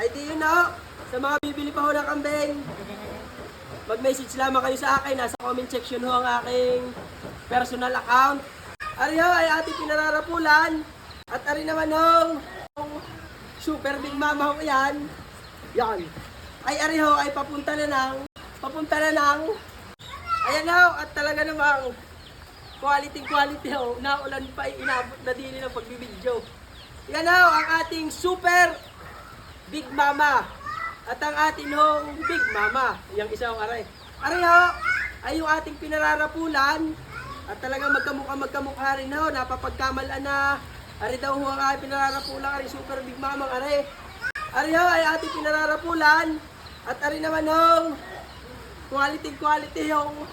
Ay di yun na. Sa mga bibili pa ho ng kambing, mag-message lamang kayo sa akin. Nasa comment section ho ang aking personal account. Ari ho ay ating pinararapulan. At ari naman ho, super big mama ho yan. Yan. Ay ari ho ay papunta na ng, papunta na ng, ayan ho, at talaga namang quality quality ho. Naulan pa inabot na din ng pagbibidyo. Yan ho, ang ating super Big Mama. At ang ating hong Big Mama. Yung isang aray. Aray ho, ay yung ating pinararapulan. At talagang magkamukha magkamukha rin ho. Napapagkamalan na. Ari daw ho ang ating pinararapulan. Ari super Big Mama. Aray. Ari ho ay ating pinararapulan. At ari naman hong quality quality yung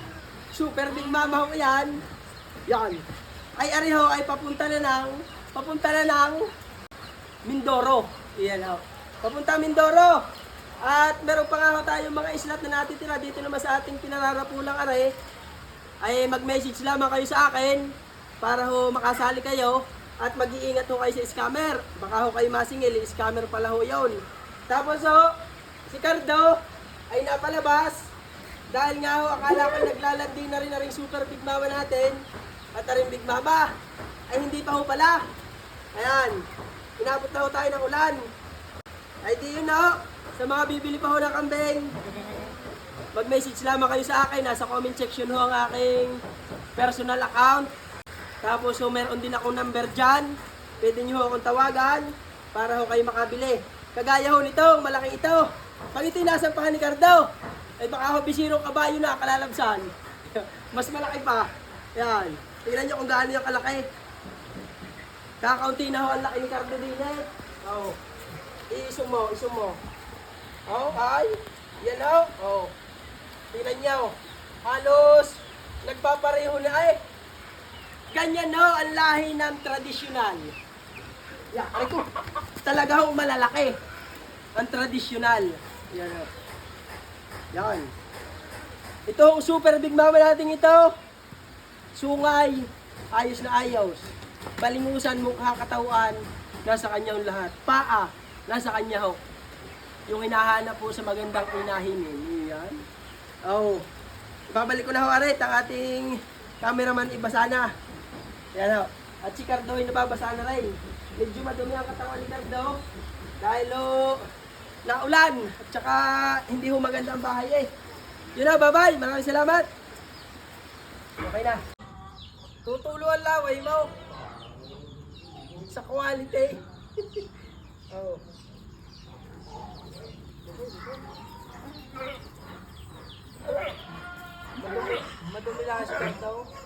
super Big Mama ho yan. Yan. Ay ari ho ay papunta na ng papunta na ng Mindoro. Iyan ho. Papunta Mindoro. At meron pa nga ho tayong mga islat na natitira dito naman sa ating pinararapulang are. Ay mag-message lamang kayo sa akin para ho makasali kayo at mag-iingat ho kayo sa scammer. Baka ho kayo masingil, scammer pala ho yun. Tapos ho, si Cardo ay napalabas dahil nga ho akala ko naglalandi na rin na rin super big mama natin at na rin big mama ay hindi pa ho pala. Ayan, inabot na ho tayo ng ulan. Ay di yun na. Sa mga bibili pa ho ng kambing, mag-message lamang kayo sa akin. Nasa comment section ho ang aking personal account. Tapos ho, meron din akong number dyan. Pwede nyo akong tawagan para ho kayo makabili. Kagaya ho nito, malaking ito. Pag ito'y nasa pahan ni Cardo, ay baka ho bisirong kabayo na kalalabsan. Mas malaki pa. Yan. Tingnan nyo kung gaano yung kalaki. Kakaunti na ho ang laki ni Cardo din eh. Oh. Iisum mo, isum mo. Oh, ay. Yan oh. Oh. Tingnan niyo. Halos nagpapareho na ay. Ganyan no ang lahi ng tradisyonal. Yeah, aray ko. Talaga hong malalaki. Ang tradisyonal. Yan oh. Yan. Ito ang super big mama natin ito. Sungay. Ayos na ayos. Balingusan, mukha, katawan. Nasa kanyang lahat. Paa. Nasa kanya ho. Yung hinahanap po sa magandang inahin eh. Yan. Oh. Ibabalik ko na ho arit ang ating cameraman ibasa na. Yan ho. At si Cardo ay nababasa na rin. Medyo madumi ang katawan ni Cardo. Dahil ho, naulan. At saka hindi ho maganda ang bahay eh. Yun na, bye-bye. Maraming salamat. Okay na. Tutulo ang laway mo. Sa quality. oh. Madumi, madumi lang siya daw.